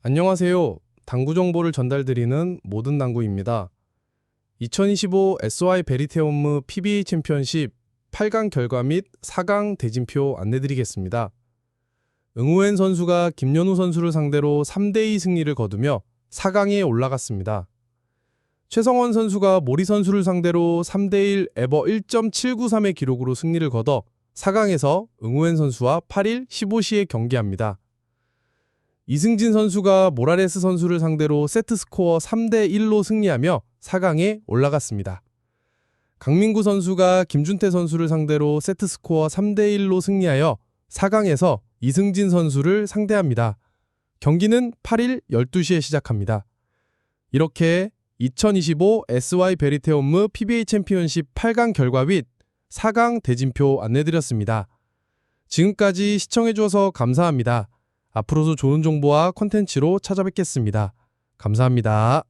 안녕하세요. 당구 정보를 전달드리는 모든 당구입니다. 2025 SY 베리테온무 PBA 챔피언십 8강 결과 및 4강 대진표 안내드리겠습니다. 응우엔 선수가 김연우 선수를 상대로 3대2 승리를 거두며 4강에 올라갔습니다. 최성원 선수가 모리 선수를 상대로 3대1 에버 1.793의 기록으로 승리를 거둬 4강에서 응우엔 선수와 8일 15시에 경기합니다. 이승진 선수가 모라레스 선수를 상대로 세트 스코어 3대 1로 승리하며 4강에 올라갔습니다. 강민구 선수가 김준태 선수를 상대로 세트 스코어 3대 1로 승리하여 4강에서 이승진 선수를 상대합니다. 경기는 8일 12시에 시작합니다. 이렇게 2025 SY 베리테온무 PBA 챔피언십 8강 결과 및 4강 대진표 안내드렸습니다. 지금까지 시청해주셔서 감사합니다. 앞으로도 좋은 정보와 콘텐츠로 찾아뵙겠습니다. 감사합니다.